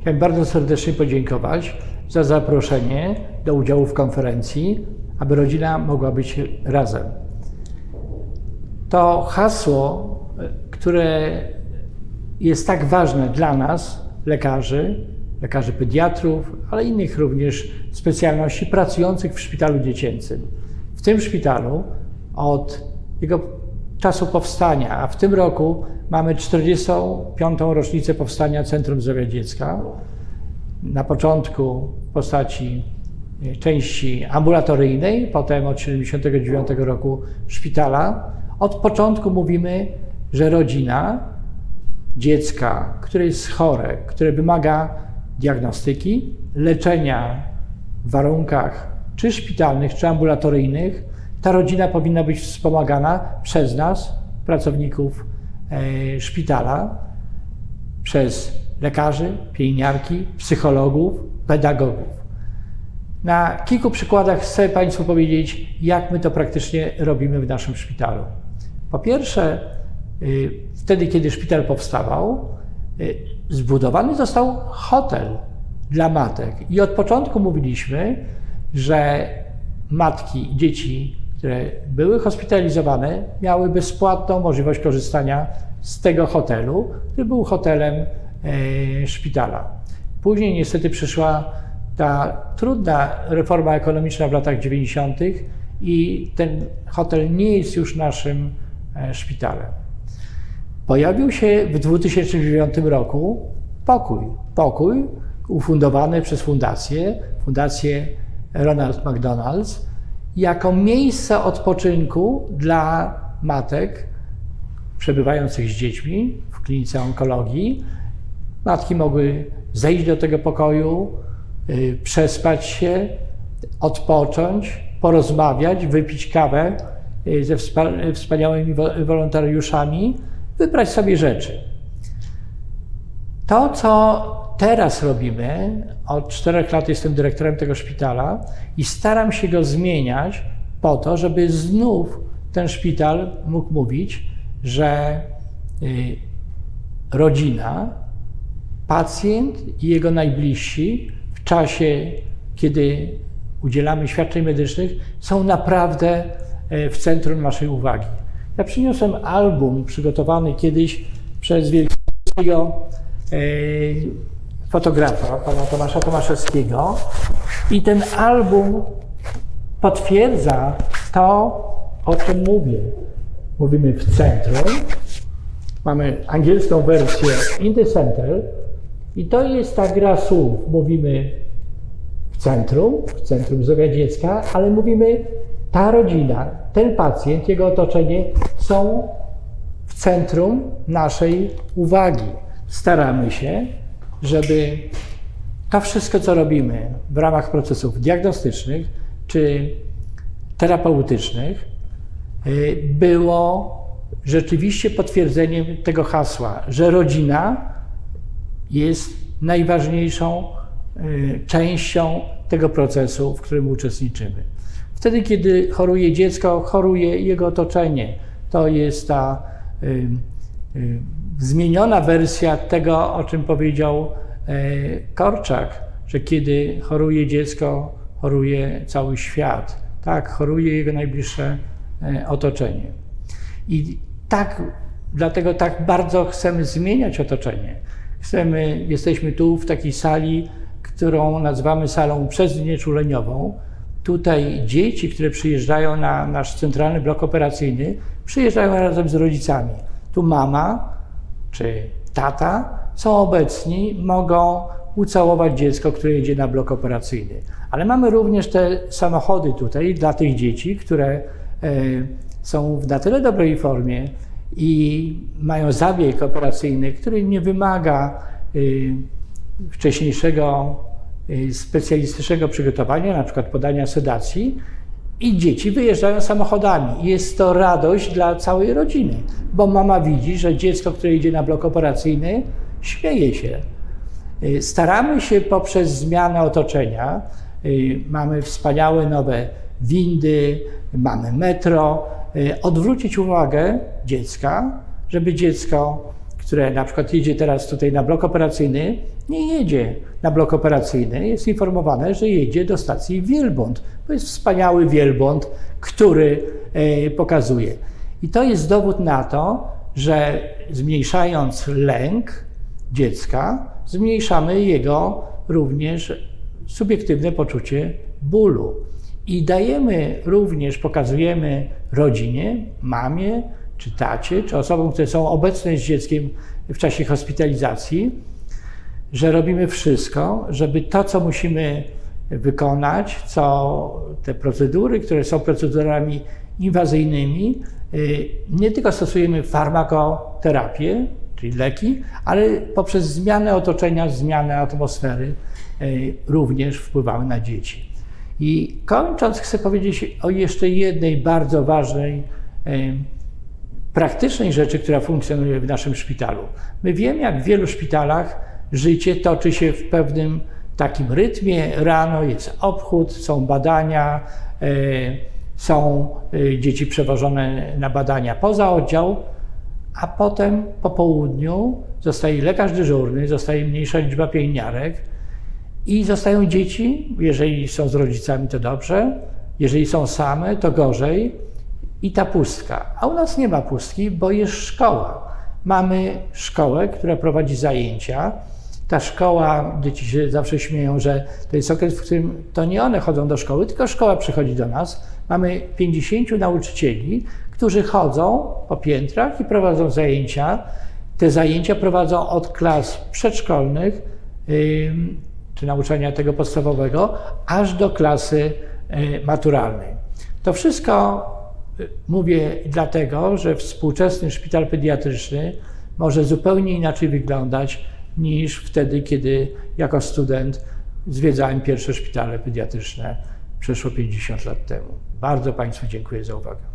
Chciałem bardzo serdecznie podziękować za zaproszenie do udziału w konferencji, aby rodzina mogła być razem. To hasło, które jest tak ważne dla nas, lekarzy, lekarzy pediatrów, ale innych również specjalności pracujących w szpitalu dziecięcym. W tym szpitalu od jego czasu powstania, a w tym roku mamy 45. rocznicę powstania Centrum Zdrowia Dziecka. Na początku w postaci e, części ambulatoryjnej, potem od 79 roku szpitala. Od początku mówimy, że rodzina dziecka, które jest chore, które wymaga diagnostyki, leczenia w warunkach czy szpitalnych, czy ambulatoryjnych, ta rodzina powinna być wspomagana przez nas, pracowników e, szpitala, przez lekarzy, pielęgniarki, psychologów, pedagogów. Na kilku przykładach chcę Państwu powiedzieć, jak my to praktycznie robimy w naszym szpitalu. Po pierwsze, y, wtedy, kiedy szpital powstawał, y, zbudowany został hotel dla matek. I od początku mówiliśmy, że matki, dzieci, które były hospitalizowane, miały bezpłatną możliwość korzystania z tego hotelu, który był hotelem e, szpitala. Później niestety przyszła ta trudna reforma ekonomiczna w latach 90. i ten hotel nie jest już naszym e, szpitalem. Pojawił się w 2009 roku pokój. Pokój ufundowany przez fundację, fundację Ronald McDonald's, jako miejsce odpoczynku dla matek przebywających z dziećmi w klinice onkologii. Matki mogły zejść do tego pokoju, y, przespać się, odpocząć, porozmawiać, wypić kawę y, ze wspa- wspaniałymi wo- wolontariuszami, wybrać sobie rzeczy. To, co teraz robimy, od czterech lat jestem dyrektorem tego szpitala i staram się go zmieniać po to, żeby znów ten szpital mógł mówić, że y, rodzina, pacjent i jego najbliżsi w czasie, kiedy udzielamy świadczeń medycznych, są naprawdę e, w centrum naszej uwagi. Ja przyniosłem album przygotowany kiedyś przez wielkiego e, fotografa, pana Tomasza Tomaszewskiego i ten album potwierdza to, o czym mówię. Mówimy w centrum, mamy angielską wersję in the center i to jest ta gra słów. Mówimy w centrum, w centrum zdrowia dziecka, ale mówimy ta rodzina, ten pacjent, jego otoczenie są w centrum naszej uwagi. Staramy się, żeby to wszystko, co robimy w ramach procesów diagnostycznych czy terapeutycznych, y, było rzeczywiście potwierdzeniem tego hasła, że rodzina jest najważniejszą y, częścią tego procesu, w którym uczestniczymy. Wtedy, kiedy choruje dziecko, choruje jego otoczenie. To jest ta y, zmieniona wersja tego, o czym powiedział y, Korczak, że kiedy choruje dziecko, choruje cały świat. Tak, choruje jego najbliższe y, otoczenie. I tak, dlatego tak bardzo chcemy zmieniać otoczenie. Chcemy, jesteśmy tu w takiej sali, którą nazywamy salą przeznieczuleniową. Tutaj dzieci, które przyjeżdżają na nasz centralny blok operacyjny, przyjeżdżają razem z rodzicami. Tu mama czy tata są obecni, mogą ucałować dziecko, które jedzie na blok operacyjny. Ale mamy również te samochody tutaj dla tych dzieci, które e, są w na tyle dobrej formie i mają zabieg operacyjny, który nie wymaga y, wcześniejszego y, specjalistycznego przygotowania, na przykład podania sedacji, i dzieci wyjeżdżają samochodami. Jest to radość dla całej rodziny, bo mama widzi, że dziecko, które idzie na blok operacyjny, śmieje się. Y, Staramy się poprzez zmianę otoczenia, y, mamy wspaniałe nowe windy, mamy metro, y, odwrócić uwagę dziecka, żeby dziecko które na przykład jedzie teraz tutaj na blok operacyjny, nie jedzie na blok operacyjny, jest informowane, że jedzie do stacji Wielbłąd. To jest wspaniały Wielbłąd, który e, pokazuje. I to jest dowód na to, że zmniejszając lęk dziecka, zmniejszamy jego również subiektywne poczucie bólu. I dajemy również, pokazujemy rodzinie, mamie, czy tacie, czy osobom, które są obecne z dzieckiem w czasie hospitalizacji, że robimy wszystko, żeby to, co musimy wykonać, co te procedury, które są procedurami inwazyjnymi, y, nie tylko stosujemy farmakoterapię, czyli leki, ale poprzez zmianę otoczenia, zmianę atmosfery y, również wpływamy na dzieci. I kończąc, chcę powiedzieć o jeszcze jednej bardzo ważnej, y, praktycznej rzeczy, która funkcjonuje w naszym szpitalu. My wiemy, jak w wielu szpitalach życie toczy się w pewnym takim rytmie. Rano jest obchód, są badania, są dzieci przewożone na badania poza oddział, a potem po południu zostaje lekarz dyżurny, zostaje mniejsza liczba pielęgniarek i zostają dzieci, jeżeli są z rodzicami to dobrze, jeżeli są same to gorzej i ta pustka. A u nas nie ma pustki, bo jest szkoła. Mamy szkołę, która prowadzi zajęcia. Ta szkoła, dzieci się zawsze śmieją, że to jest okres, w którym to nie one chodzą do szkoły, tylko szkoła przychodzi do nas. Mamy 50 nauczycieli, którzy chodzą po piętrach i prowadzą zajęcia. Te zajęcia prowadzą od klas przedszkolnych, czy nauczania tego podstawowego, aż do klasy yy, maturalnej. To wszystko mówię dlatego, że współczesny szpital pediatryczny może zupełnie inaczej wyglądać niż wtedy, kiedy jako student zwiedzałem pierwsze szpitale pediatryczne przeszło 50 lat temu. Bardzo Państwu dziękuję za uwagę.